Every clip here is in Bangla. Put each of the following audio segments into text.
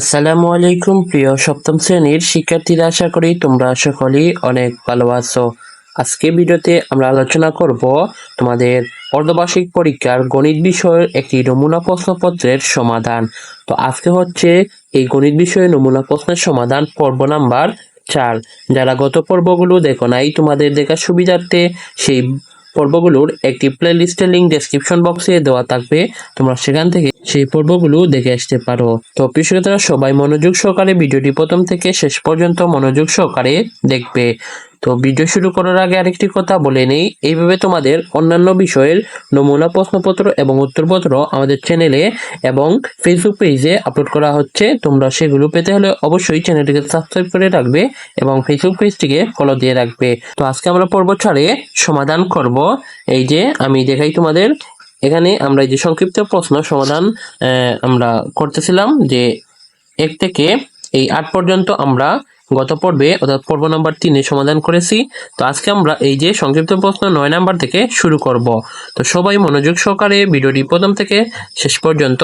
আসসালামু আলাইকুম, প্রিয় সপ্তম শ্রেণির শিক্ষার্থীরা, আশা করি তোমরা সকলেই অনেক ভালো আছো। আজকে ভিডিওতে আমরা আলোচনা করব তোমাদের অর্ধবার্ষিক পরীক্ষার গণিত বিষয়ের একটি নমুনা প্রশ্নপত্রের সমাধান। তো আজকে হচ্ছে এই গণিত বিষয়ে নমুনা প্রশ্নের সমাধান পর্ব নাম্বার চার। যারা গত পর্বগুলো দেখো নাই, তোমাদের দেখার সুবিধার্থে সেই পর্বগুলোর একটি প্লেলিস্টের লিঙ্ক ডেসক্রিপশন বক্সে দেওয়া থাকবে। তোমরা সেখান থেকে সেই পর্বগুলো দেখে আসতে পারো। তো প্রিয় সবাই মনোযোগ সহকারে ভিডিওটি প্রথম থেকে শেষ পর্যন্ত মনোযোগ সহকারে দেখবে। তো ভিডিও শুরু করার আগে আরেকটি কথা বলে নেই। এইভাবে তোমাদের অন্যান্য বিষয়ের নমুনা, প্রশ্নপত্র এবং উত্তরপত্র আমাদের চ্যানেলে এবং ফেসবুক পেজে আপলোড করা হচ্ছে। তোমরা সেগুলো পেতে হলে অবশ্যই চ্যানেলটিকে সাবস্ক্রাইব করে রাখবে এবং ফেসবুক পেজটিকে ফলো দিয়ে রাখবে। তো আজকে আমরা পর্ব ছাড়ে সমাধান করব। এই যে আমি দেখাই তোমাদের, এখানে আমরা এই যে সংক্ষিপ্ত প্রশ্ন সমাধান আমরা করতেছিলাম যে এক থেকে এই আট পর্যন্ত আমরা গত পর্বে অর্থাৎ পর্ব নাম্বার তিনে সমাধান করেছি। তো আজকে আমরা এই যে সংক্ষিপ্ত প্রশ্ন নয় নাম্বার থেকে শুরু করব। তো সবাই মনোযোগ সহকারে ভিডিওটি প্রথম থেকে শেষ পর্যন্ত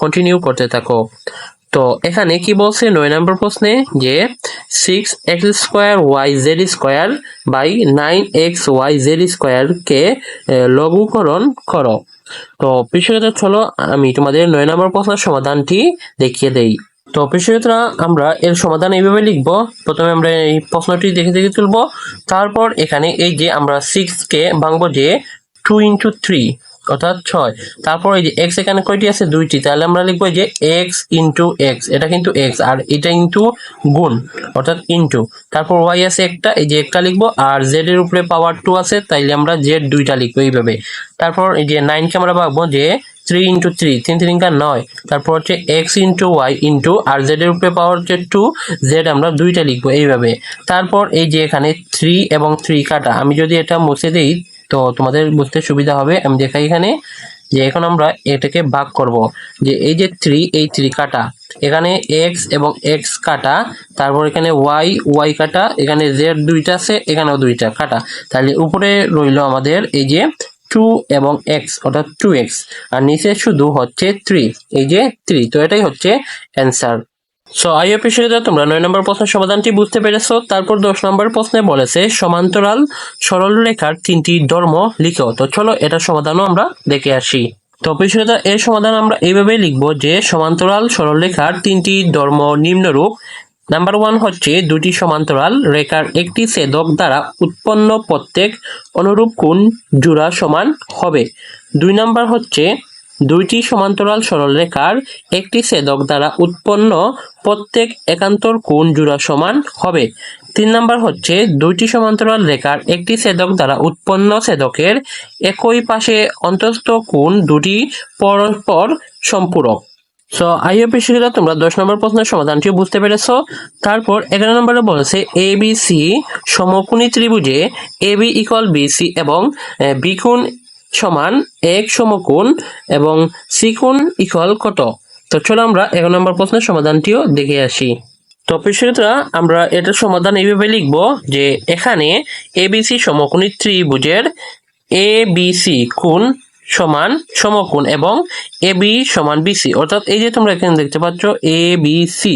কন্টিনিউ করতে থাকো। তো এখানে কি বলছে নয় নম্বর প্রশ্নে? যে six X square Y Z square by nine X Y Z square কে লঘুকরণ করো। তো পিছনে চলো, আমি তোমাদের নয় নম্বর প্রশ্নের সমাধানটি দেখিয়ে দেই। তো পিছনেরা আমরা এর সমাধান এইভাবে লিখব। প্রথমে আমরা এই প্রশ্নটি দেখে দেখে তুলব। তারপর এখানে এই যে আমরা সিক্স কে ভাঙবো যে টু ইন্টু থ্রি অর্থাৎ ছয়। তারপর এই যে এক্স এখানে কয়টি আছে? দুইটি। তাহলে আমরা লিখব যে এক্স ইন্টু এক্স এটা কিন্তু এক্স আর এটা ইন্টু গুণ, অর্থাৎ ইন্টু তারপর ওয়াই আছে একটা, এই যে একটা লিখব, আর জেড এর উপরে পাওয়ার টু আছে, তাইলে আমরা জেড দুইটা লিখব এইভাবে। তারপর এই যে নাইনকে আমরা ভাববো যে থ্রি ইন্টু থ্রি তিন তিনকা নয়। তারপর হচ্ছে এক্স ইন্টু ওয়াই ইন্টু আর জেড এর উপরে পাওয়ার হচ্ছে টু জেড আমরা দুইটা লিখব এইভাবে। তারপর এই যে এখানে থ্রি এবং থ্রি কাটা, আমি যদি এটা মুছে দিই, তো তোমাদের বুঝতে সুবিধা হবে। আমি দেখাই এখানে যে এখন আমরা এটাকে ভাগ করব। যে এই যে থ্রি এই থ্রি কাটা, এখানে এক্স এবং এক্স কাটা, তারপর এখানে ওয়াই ওয়াই কাটা, এখানে জেড দুইটা আছে, এখানেও দুইটা কাটা। তাহলে উপরে রইল আমাদের এই যে টু এবং এক্স অর্থাৎ টু এক্স আর নিচে শুধু হচ্ছে থ্রি এই যে থ্রি তো এটাই হচ্ছে অ্যান্সার সো আইও পেশাদার তোমরা নয় নম্বর প্রশ্নের সমাধানটি বুঝতে পেরেছ। তারপর দশ নম্বর প্রশ্নে বলেছে, সমান্তরাল সরল রেখার তিনটি ধর্ম লিখো। তো চলো এটার সমাধানও আমরা দেখে আসি। তো পেশাদার এর সমাধান আমরা এইভাবে লিখব যে, সমান্তরাল সরল রেখার তিনটি ধর্ম নিম্নরূপ নাম্বার ওয়ান হচ্ছে দুটি সমান্তরাল রেখার একটি ছেদক দ্বারা উৎপন্ন প্রত্যেক অনুরূপ কোণ জোড়া সমান হবে। দুই নাম্বার হচ্ছে দুইটি সমান্তরাল সরলরেখার একটি ছেদক দ্বারা উৎপন্ন প্রত্যেক একান্তর কোণ জোড়া সমান হবে। তিন নাম্বার হচ্ছে দুইটি সমান্তরাল রেখার একটি ছেদক দ্বারা উৎপন্ন ছেদকের একই পাশে অন্তস্থ কোণ দুটি পরস্পর সম্পূরক। সো আইও পেশিরা তোমরা দশ নম্বর প্রশ্নের সমাধানটি বুঝতে পেরেছ। তারপর এগারো নম্বরে বলেছে এ বি সি সমকোণী ত্রিভুজে A B equal B C এবং বি কোণ সমান এক সমকোণ এবং সি কোণ ইকুয়াল কত? তো চলো আমরা এগারো নম্বর প্রশ্নের সমাধানটিও দেখে আসি। তো পেশিরা আমরা এটার সমাধান এইভাবে লিখব যে এখানে এবিসি সমকোণী ত্রিভুজের এ বি সি কোণ সমান সমকোণ এবং এ বি সমান বিসি অর্থাৎ এই যে তোমরা এখানে দেখতে পাচ্ছ, এ, বি, সি।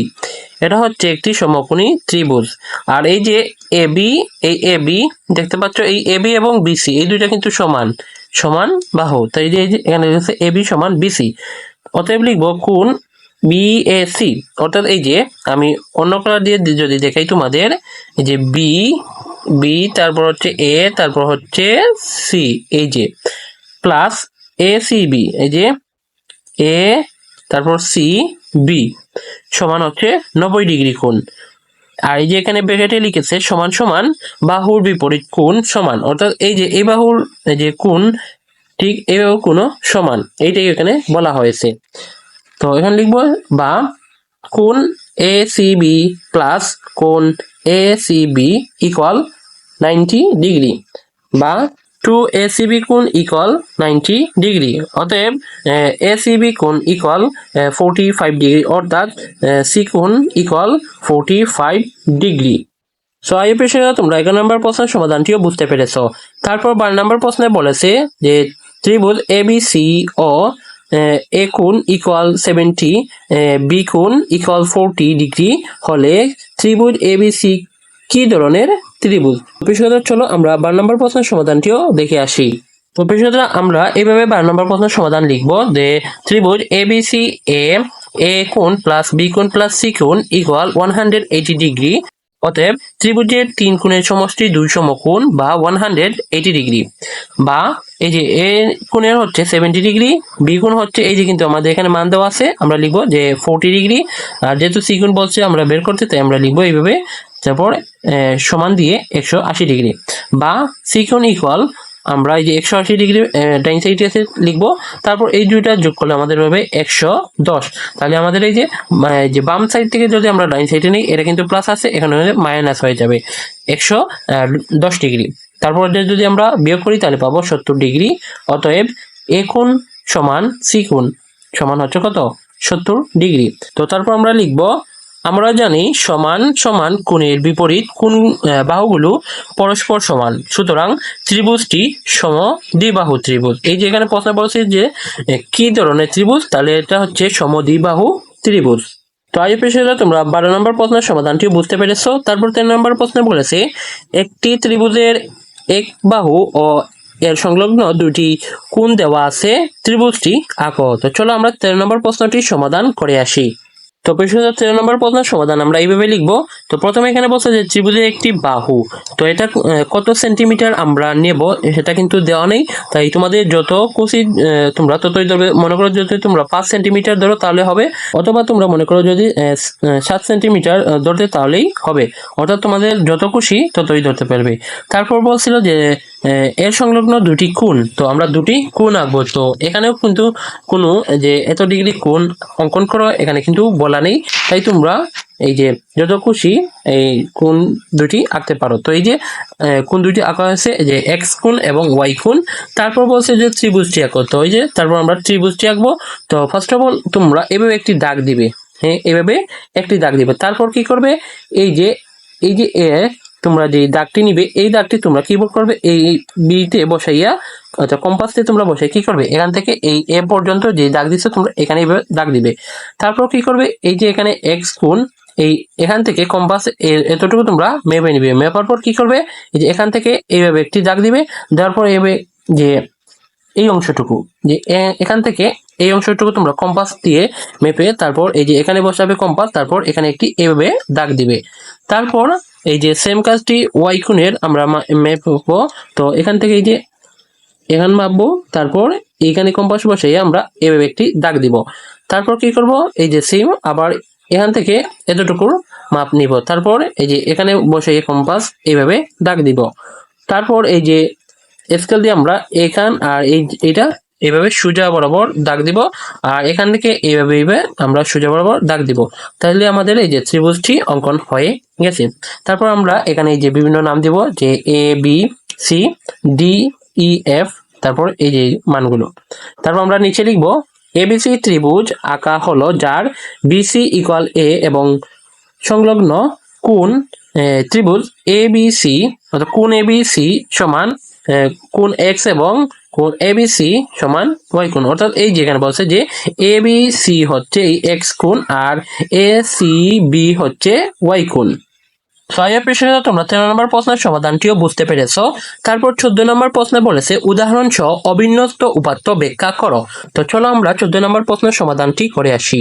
এটা হচ্ছে একটি সমকোণী ত্রিভুজ। আর এই যে এ বি, এই এ বি, দেখতে পাচ্ছ এই এ বি এবং বিসি এই দুইটা কিন্তু সমান সমান বাহু। তাই যে এখানে রয়েছে এ বি সমান বিসি অতএব লিখব কোণ বিএসি অর্থাৎ এই যে আমি অন্য কালার দিয়ে যদি দেখাই তোমাদের, এই যে বি বি, তারপর হচ্ছে এ, তারপর হচ্ছে সি। এই যে প্লাস এ সি বি এই যে এ তারপর সি বি সমান হচ্ছে নব্বই ডিগ্রি কোণ। আর এই যে এখানে ব্র্যাকেটে লিখেছে সমান সমান বাহুর বিপরীত কোণ সমান। অর্থাৎ এই যে এই বাহুর যে কোণ, ঠিক এই বাহুর কোণও সমান। এইটাই এখানে বলা হয়েছে। তো এখানে লিখব বা কোণ এ সি বি প্লাস কোণ A C B equal ninety degree বা টু এ সি বি কোণ ইকুয়াল নাইনটি ডিগ্রি অতএব এ সি বি কোণ ইকুয়াল ফোরটি ফাইভ ডিগ্রি অর্থাৎ সি কোণ equal forty five degree so I পেশারা, তোমরা এগারো নম্বর প্রশ্নের সমাধানটিও বুঝতে পেরেছ। তারপর বারো নম্বর প্রশ্নে বলেছে যে, ত্রিভুজ এ বি সি ও এ কোণ ইকুয়াল সেভেন্টি বি কোণ ইকুয়াল ফোরটি ডিগ্রি হলে ত্রিভুজ এবিসি কি ধরনের ত্রিভুজ? ভবিষ্যতে চলো আমরা বার নম্বর প্রশ্নের সমাধানটিও দেখে আসি। তো ভবিষ্যতে আমরা এইভাবে বার নম্বর প্রশ্নের সমাধান লিখব যে ত্রিভুজ এবিসি এ এ কোণ প্লাস বি কোণ প্লাস সি কোণ equal one hundred eighty degree অতএব ত্রিভুজের তিন কোণের সমষ্টি দুই সমকোণ বা ওয়ান হান্ড্রেড এইটি ডিগ্রি বা এই যে এ কোণের হচ্ছে সেভেন্টি ডিগ্রি বি কোণ হচ্ছে এই যে কিন্তু আমাদের এখানে মান দেওয়া আছে, আমরা লিখব যে ফোরটি ডিগ্রি আর যেহেতু সি কোণ বলছে আমরা বের করতে, তাই আমরা লিখব এইভাবে তারপর সমান দিয়ে একশো আশি ডিগ্রি। বা সি কোণ ইকুয়াল আমরা এই যে একশো আশি ডিগ্রি ডাইন সাইডে আছে লিখব, তারপর এই দুইটা যোগ করলে আমাদের হবে একশো দশ। তাহলে আমাদের এই যে বাম সাইড থেকে যদি আমরা ডাইন সাইডে নিই, এটা কিন্তু প্লাস আছে, এখানে মাইনাস হয়ে যাবে একশো দশ ডিগ্রি। তারপর যদি আমরা বিয়োগ করি, তাহলে পাবো সত্তর ডিগ্রি। অতএব এ কোণ সমান সি কোণ সমান হচ্ছে কত? সত্তর ডিগ্রি। তো তারপর আমরা লিখব আমরা জানি সমান সমান কোণের বিপরীত আহ, বাহুগুলো পরস্পর সমান। সুতরাং ত্রিভুজটি সম দ্বিবাহু ত্রিভুজ। এই যে এখানে প্রশ্ন বলছে যে কি ধরনের ত্রিভুজ? তাহলে এটা হচ্ছে সম দ্বিবাহু ত্রিভুজ। তো আই পেশাদার তোমরা বারো নম্বর প্রশ্নের সমাধানটি বুঝতে পেরেছ। তারপর তেরো নম্বর প্রশ্নে বলেছে একটি ত্রিভুজের এক বাহু ও এর সংলগ্ন দুটি কোণ দেওয়া আছে ত্রিভুজটি আঁকো। তো চলো আমরা তেরো নম্বর প্রশ্নটি সমাধান করে আসি। তো পেশাদার তেরো নম্বর প্রশ্নের সমাধান আমরা এইভাবে লিখব। তো প্রথমে এখানে বলছে যে, ত্রিভুজের একটি বাহু। তো এটা কত সেন্টিমিটার আমরা নেব সেটা কিন্তু দেওয়া নেই। তাই তোমাদের যত কুচি তোমরা ততই ধরবে। মনে করো যদি তোমরা পাঁচ সেন্টিমিটার ধরো, তাহলে হবে। অথবা তোমরা মনে করো যদি সাত সেন্টিমিটার ধরতে, তাহলেই হবে। অর্থাৎ তোমাদের যত খুশি ততই ধরতে পারবে। তারপর বলছিল যে এর সংলগ্ন দুটি কোণ। তো আমরা দুটি কোণ আঁকবো। তো এখানেও কিন্তু কোনো, যে এত ডিগ্রি কোণ অঙ্কন করো, এখানে কিন্তু বলা নেই, তাই তোমরা এই যে যত খুশি এই কোন দুটি আঁকতে পারো। তো এই যে কোন দুটি আঁকা হয়েছে? যে এক্স কোন এবং ওয়াই কোন তারপর বলছে যে ত্রিভুজটি আঁকো। তো এই যে, তারপর আমরা ত্রিভুজটি আঁকবো। তো ফার্স্ট অফ অল তোমরা এভাবে একটি দাগ দিবে। হ্যাঁ এভাবে একটি দাগ দিবে। তারপর কি করবে? এই যে এই যে এ তোমরা যে দাগটি নিবে, এই দাগটি তোমরা কি করবে, এই বিতে বসাইয়া আচ্ছা কম্পাসে তোমরা বসে কি করবে? এখান থেকে এই এ পর্যন্ত যে দাগ দিচ্ছে তোমরা এখানে দাগ দিবে। তারপর কি করবে? এই যে এখানে এক্স কোণ এই এখান থেকে কম্পাস এতটুকু তোমরা মেপে নিবে। মেপার পর কি করবে? এই যে এখান থেকে এইভাবে একটি দাগ দিবে, দেওয়ার পর এইভাবে যে এই অংশটুকু, যে এখান থেকে এই অংশটুকু তোমরা কম্পাস দিয়ে মেপে তারপর এই যে এখানে বসাবে কম্পাস তারপর এখানে একটি এভাবে দাগ দিবে। তারপর এই যে সেম কাজটি ওয়াই কোণের আমরা মেপবো তো এখান থেকে এই যে এখান মাপবো, তারপর এইখানে কম্পাস বসে আমরা এভাবে একটি দাগ দিব। তারপর কি করব? এই যে সেম আবার এখান থেকে এতটুকুর মাপ নিব। তারপর এই যে এখানে বসে কম্পাস এইভাবে দাগ দিব। তারপর এই যে স্কেল দিয়ে আমরা এখান আর এই এটা এইভাবে সোজা বরাবর দাগ দিব, আর এখান থেকে এইভাবে এইভাবে আমরা সোজা বরাবর দাগ দিব। তাহলে আমাদের এই যে ত্রিভুজটি অঙ্কন হয়ে গেছে। তারপর আমরা এখানে এই যে বিভিন্ন নাম দিব, যে A B C D E F তারপর এই যে মানগুলো। তারপর আমরা নিচে লিখব এবিসি ত্রিভুজ আঁকা হলো যার বিসি ইকুয়াল এ এবং সংলগ্ন কোন ত্রিভুজ এ বি সি অর্থাৎ কোন এ বি সি সমান কোণ এক্স এবং কোণ এ বি সি সমান ওয়াই কোণ। অর্থাৎ এই যেখানে বলছে যে এ বি সি হচ্ছে এই এক্স কোণ আর এ সি বি হচ্ছে ওয়াই কোণ। ছয় পেশনে তোমরা তেরো নম্বর প্রশ্নের সমাধানটিও বুঝতে পেরেছ। তারপর চোদ্দ নম্বর প্রশ্নে বলেছে উদাহরণ সহ অবিন্যস্ত উপাত্ত ব্যাখ্যা করো। তো চলো আমরা চোদ্দ নম্বর প্রশ্নের সমাধানটি করে আসি।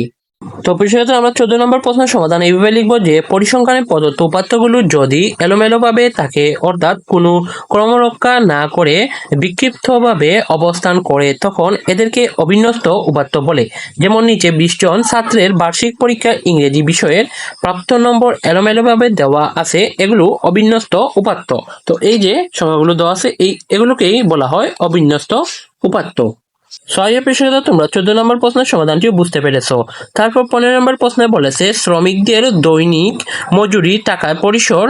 তো বিষয়ত আমরা চোদ্দ নম্বর প্রশ্নের সমাধান এইভাবে লিখব যে, পরিসংখ্যানের প্রদত্ত উপাত্তগুলো যদি এলোমেলোভাবে থাকে, অর্থাৎ কোনো ক্রমরক্ষা না করে বিক্ষিপ্তভাবে অবস্থান করে, তখন এদেরকে অবিন্যস্ত উপাত্ত বলে। যেমন নিচে বিশ জন ছাত্রের বার্ষিক পরীক্ষা ইংরেজি বিষয়ের প্রাপ্ত নম্বর এলোমেলোভাবে দেওয়া আছে, এগুলো অবিন্যস্ত উপাত্ত। তো এই যে সংখ্যাগুলো দেওয়া আছে, এই এগুলোকেই বলা হয় অবিন্যস্ত উপাত্ত। ছয় পেশাদার তোমরা চোদ্দ নম্বর প্রশ্নের সমাধানটিও বুঝতে পেরেছ। তারপর পনেরো নম্বর প্রশ্নে বলেছে, শ্রমিকদের দৈনিক মজুরি টাকার পরিসর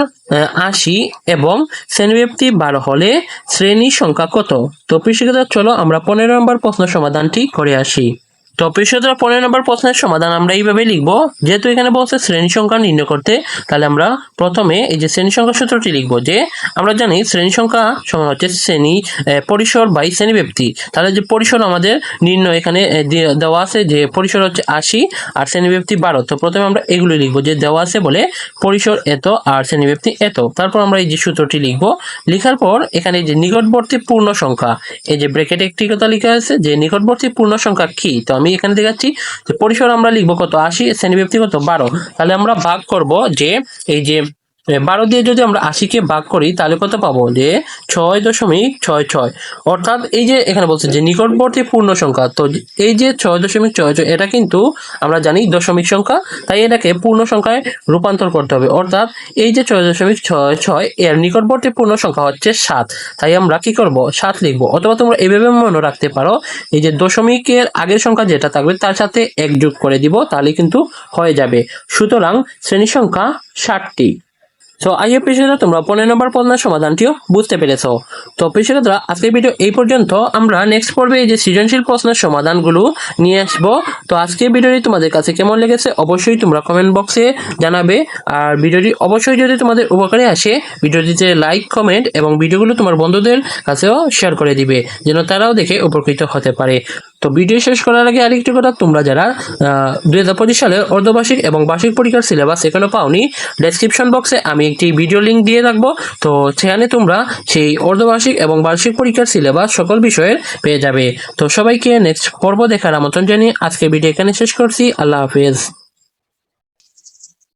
আশি এবং শ্রেণীব্যাপ্তি বারো হলে শ্রেণি সংখ্যা কত? তো পেশাদার চলো আমরা পনেরো নম্বর প্রশ্ন সমাধানটি করে আসি। তো পৃষ্ঠতর পনেরো নম্বর প্রশ্নের সমাধান আমরা এইভাবে লিখব। যেহেতু এখানে বলছে শ্রেণি সংখ্যা নির্ণয় করতে, তাহলে আমরা প্রথমে এই যে শ্রেণি সংখ্যা সূত্রটি লিখব যে, আমরা জানি শ্রেণি সংখ্যা সমান হচ্ছে শ্রেণি পরিসর বাই শ্রেণি ব্যক্তি। তাহলে যে পরিসর আমাদের নির্ণয় এখানে দেওয়া আছে যে পরিসর হচ্ছে আশি আর শ্রেণি ব্যক্তি বারো। তো প্রথমে আমরা এগুলো লিখব যে দেওয়া আছে বলে পরিসর এত আর শ্রেণি ব্যক্তি এত। তারপর আমরা এই যে সূত্রটি লিখব, লেখার পর এখানে যে নিকটবর্তী পূর্ণ সংখ্যা, এই যে ব্রেকেটে একটি কথা লেখা আছে যে নিকটবর্তী পূর্ণ সংখ্যা কি? তো আমি এখানে দেখাচ্ছি যে পরিসর আমরা লিখব কত? আশি শ্রেণীব্যক্তি কত? বারো। তাহলে আমরা ভাগ করব যে, এই যে বারো দিয়ে যদি আমরা আশিকে ভাগ করি, তাহলে কত পাবো? যে ছয় দশমিক ছয় ছয়। অর্থাৎ এই যে এখানে বলছে যে নিকটবর্তী পূর্ণ সংখ্যা, তো এই যে ছয় দশমিক ছয় ছয়, এটা কিন্তু আমরা জানি দশমিক সংখ্যা, তাই এটাকে পূর্ণ সংখ্যায় রূপান্তর করতে হবে। অর্থাৎ এই যে ছয় দশমিক ছয় ছয়, এর নিকটবর্তী পূর্ণ সংখ্যা হচ্ছে সাত। তাই আমরা কি করব? সাত লিখব। অথবা তোমরা এভাবে মনে রাখতে পারো, এই যে দশমিকের আগের সংখ্যা যেটা থাকবে, তার সাথে এক করে দিব, তাহলে কিন্তু হয়ে যাবে। সুতরাং শ্রেণি সংখ্যা ষাটটি। তো আইএ পেশাদারা তোমরা পনেরো নম্বর প্রশ্নের সমাধানটিও বুঝতে পেরেছ। তো পেশাদারা আজকের ভিডিও এই পর্যন্ত। আমরা নেক্সট পর্বে এই যে সৃজনশীল প্রশ্নের সমাধানগুলো নিয়ে আসব। তো আজকের ভিডিওটি তোমাদের কাছে কেমন লেগেছে অবশ্যই তোমরা কমেন্ট বক্সে জানাবে। আর ভিডিওটি অবশ্যই যদি তোমাদের উপকারে আসে ভিডিওটিতে লাইক কমেন্ট এবং ভিডিওগুলো তোমার বন্ধুদের কাছেও শেয়ার করে দিবে, যেন তারাও দেখে উপকৃত হতে পারে। তো ভিডিও শেষ করার আগে আরেকটি কথা, তোমরা যারা দুই হাজার পঁচিশ সালের অর্ধবার্ষিক এবং বার্ষিক পরীক্ষার সিলেবাস এখানে পাওনি ডেসক্রিপশন বক্সে আমি একটি ভিডিও লিঙ্ক দিয়ে রাখব। তো সেখানে তোমরা সেই অর্ধবার্ষিক এবং বার্ষিক পরীক্ষার সিলেবাস সকল বিষয়ের পেয়ে যাবে। তো সবাইকে নেক্সট পর্ব দেখার আমন্ত্রণ জানিয়ে আজকে ভিডিও এখানে শেষ করছি। আল্লাহ হাফেজ।